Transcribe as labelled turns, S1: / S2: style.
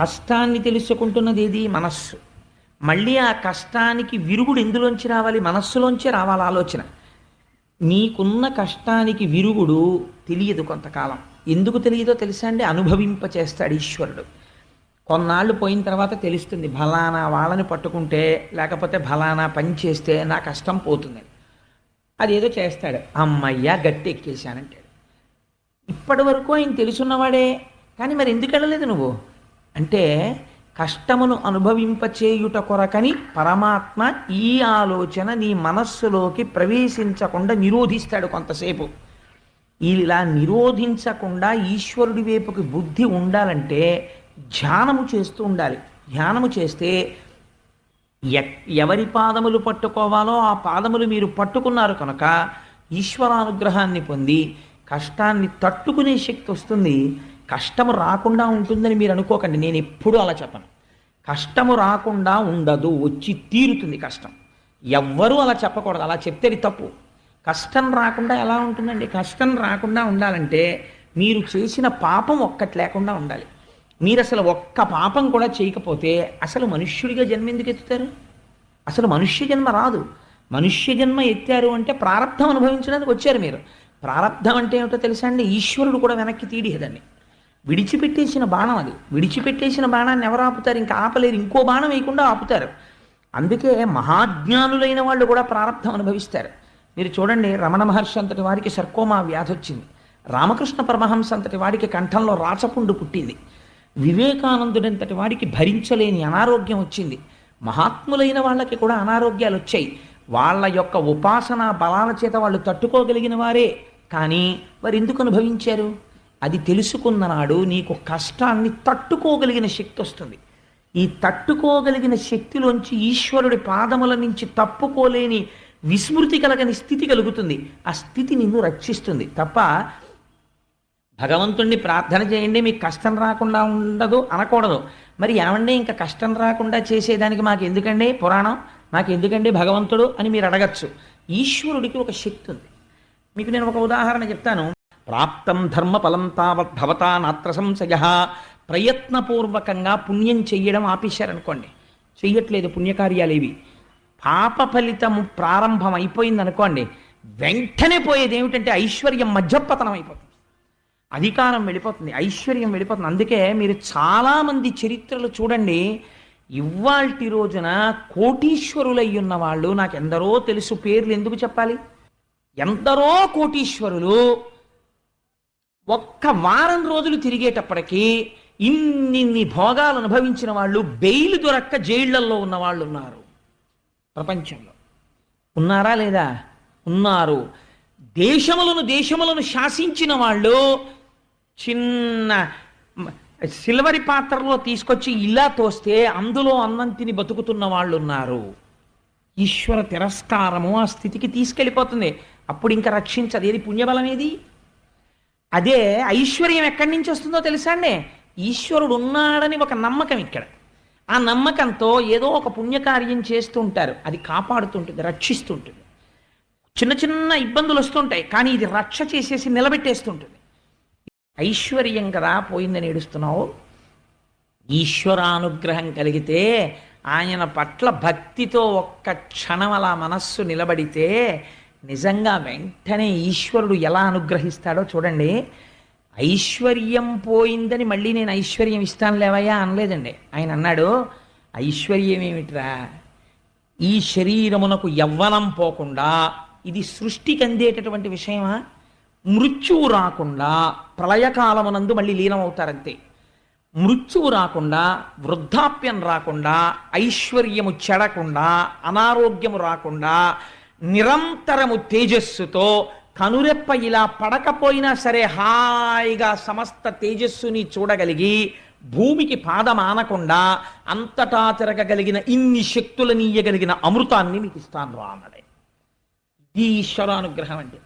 S1: కష్టాన్ని తెలుసుకుంటున్నది ఏది? మనస్సు. మళ్ళీ ఆ కష్టానికి విరుగుడు ఎందులోంచి రావాలి? మనస్సులోంచే రావాలి ఆలోచన. నీకున్న కష్టానికి విరుగుడు తెలియదు కొంతకాలం. ఎందుకు తెలియదో తెలుసా అండి? అనుభవింప చేస్తాడు ఈశ్వరుడు. కొన్నాళ్ళు పోయిన తర్వాత తెలుస్తుంది ఫలానా వాళ్ళని పట్టుకుంటే లేకపోతే ఫలానా పని చేస్తే నా కష్టం పోతుంది. అదేదో చేస్తాడు. అమ్మయ్యా గట్టి ఎక్కేశానంటాడు. ఇప్పటి వరకు ఆయన తెలుసున్నవాడే. కానీ మరి ఎందుకు వెళ్ళలేదు నువ్వు? అంటే కష్టమును అనుభవింపచేయుట కొరకని పరమాత్మ ఈ ఆలోచన నీ మనస్సులోకి ప్రవేశించకుండా నిరోధిస్తాడు కొంతసేపు. ఇలా నిరోధించకుండా ఈశ్వరుడి వైపుకి బుద్ధి ఉండాలంటే ధ్యానము చేస్తూ ఉండాలి. ధ్యానము చేస్తే ఎవరి పాదములు పట్టుకోవాలో ఆ పాదములు మీరు పట్టుకున్నారు కనుక ఈశ్వరానుగ్రహాన్ని పొంది కష్టాన్ని తట్టుకునే శక్తి వస్తుంది. కష్టము రాకుండా ఉంటుందని మీరు అనుకోకండి నేను ఎప్పుడూ అలా చెప్పను. కష్టము రాకుండా ఉండదు వచ్చి తీరుతుంది కష్టం. ఎవ్వరూ అలా చెప్పకూడదు అలా చెప్తే తప్పు. కష్టం రాకుండా ఎలా ఉంటుందండి? కష్టం రాకుండా ఉండాలంటే మీరు చేసిన పాపం ఒక్కటి లేకుండా ఉండాలి. మీరు అసలు ఒక్క పాపం కూడా చేయకపోతే అసలు మనుష్యుడిగా జన్మ ఎందుకు ఎత్తుతారు? అసలు మనుష్య జన్మ రాదు. మనుష్య జన్మ ఎత్తారు అంటే ప్రారంధం అనుభవించడానికి వచ్చారు మీరు. ప్రారంధం అంటే ఏమిటో తెలుసా అండి? ఈశ్వరుడు కూడా వెనక్కి తీడిహేదండి విడిచిపెట్టేసిన బాణం అది. విడిచిపెట్టేసిన బాణాన్ని ఎవరు ఆపుతారు? ఇంకా ఆపలేరు. ఇంకో బాణం వేయకుండా ఆపుతారు. అందుకే మహాజ్ఞానులైన వాళ్ళు కూడా ప్రారంధం అనుభవిస్తారు. మీరు చూడండి రమణ మహర్షి అంతటి వారికి సర్కోమా వ్యాధి వచ్చింది. రామకృష్ణ పరమహంస అంతటి వాడికి కంఠంలో రాచపుండు పుట్టింది. వివేకానందుడంతటి వాడికి భరించలేని అనారోగ్యం వచ్చింది. మహాత్ములైన వాళ్ళకి కూడా అనారోగ్యాలు వచ్చాయి. వాళ్ళ యొక్క ఉపాసన బలాల చేత వాళ్ళు తట్టుకోగలిగిన వారే. కానీ వారు ఎందుకు అనుభవించారు? అది తెలుసుకున్న నాడు నీకు కష్టాన్ని తట్టుకోగలిగిన శక్తి వస్తుంది. ఈ తట్టుకోగలిగిన శక్తిలోంచి ఈశ్వరుడి పాదముల నుంచి తప్పుకోలేని విస్మృతి కలగని స్థితి కలుగుతుంది. ఆ స్థితి నిన్ను రక్షిస్తుంది. తప్ప భగవంతుణ్ణి ప్రార్థన చేయండి మీకు కష్టం రాకుండా ఉండదు అనకూడదు. మరి ఏమండి ఇంకా కష్టం రాకుండా చేసేదానికి మాకు ఎందుకండి పురాణం? మాకు ఎందుకండి భగవంతుడు అని మీరు అడగచ్చు. ఈశ్వరుడికి ఒక శక్తి ఉంది. మీకు నేను ఒక ఉదాహరణ చెప్తాను. ప్రాప్తం ధర్మ ఫలం తావత్ భవతా నాత్ర సంశయ. ప్రయత్నపూర్వకంగా పుణ్యం చెయ్యడం ఆపేశారనుకోండి. చెయ్యట్లేదు పుణ్యకార్యాలేవి. పాప ఫలితము ప్రారంభం అయిపోయింది అనుకోండి వెంటనే పోయేది ఏమిటంటే ఐశ్వర్యం మధ్యపతనం అయిపోతుంది. అధికారం వెళ్ళిపోతుంది ఐశ్వర్యం వెళ్ళిపోతుంది. అందుకే మీరు చాలామంది చరిత్రలు చూడండి. ఇవాల్టి రోజున కోటీశ్వరులై ఉన్న వాళ్ళు నాకు ఎందరో తెలుసు పేర్లు ఎందుకు చెప్పాలి? ఎందరో కోటీశ్వరులు ఒక్క వారం రోజులు తిరిగేటప్పటికీ ఇన్నిన్ని భోగాలు అనుభవించిన వాళ్ళు బెయిల్ దొరక్క జైళ్ళల్లో ఉన్న వాళ్ళు ఉన్నారు ప్రపంచంలో. ఉన్నారా లేదా? ఉన్నారు. దేశములను దేశములను శాసించిన వాళ్ళు చిన్న సిల్వరి పాత్రలో తీసుకొచ్చి ఇలా తోస్తే అందులో అన్నం తిని బతుకుతున్న వాళ్ళు ఉన్నారు ఈశ్వర తిరస్కారము ఆ స్థితికి తీసుకెళ్ళిపోతుంది. అప్పుడు ఇంకా రక్షించదు. ఏది పుణ్యబలం ఏది అదే ఐశ్వర్యం ఎక్కడి నుంచి వస్తుందో తెలుసా అండి? ఈశ్వరుడు ఉన్నాడని ఒక నమ్మకం ఇక్కడ. ఆ నమ్మకంతో ఏదో ఒక పుణ్యకార్యం చేస్తూ ఉంటారు అది కాపాడుతుంటుంది రక్షిస్తుంటుంది. చిన్న చిన్న ఇబ్బందులు వస్తుంటాయి కానీ ఇది రక్ష చేసేసి నిలబెట్టేస్తుంటుంది. ఐశ్వర్యం కదా పోయిందని ఏడుస్తున్నావు? ఈశ్వరానుగ్రహం కలిగితే ఆయన పట్ల భక్తితో ఒక్క క్షణం అలా మనస్సు నిలబడితే నిజంగా వెంటనే ఈశ్వరుడు ఎలా అనుగ్రహిస్తాడో చూడండి. ఐశ్వర్యం పోయిందని మళ్ళీ నేను ఐశ్వర్యం ఇస్తాను లేవయ్యా అనలేదండి. ఆయన అన్నాడు ఐశ్వర్యం ఏమిట్రా? ఈ శరీరమునకు యవ్వనం పోకుండా ఇది సృష్టికి అందేటటువంటి విషయమా? మృత్యువు రాకుండా ప్రళయకాలమునందు మళ్ళీ లీనమవుతారంతే. మృత్యువు రాకుండా వృద్ధాప్యం రాకుండా ఐశ్వర్యము చెడకుండా అనారోగ్యము రాకుండా నిరంతరము తేజస్సుతో కనురెప్ప ఇలా పడకపోయినా సరే హాయిగా సమస్త తేజస్సుని చూడగలిగి భూమికి పాదమానకుండా అంతటా తిరగగలిగిన ఇన్ని శక్తులనీయగలిగిన అమృతాన్ని మీకు ఇస్తాను రా అన్నాడే ఇది ఈశ్వరానుగ్రహం అంటే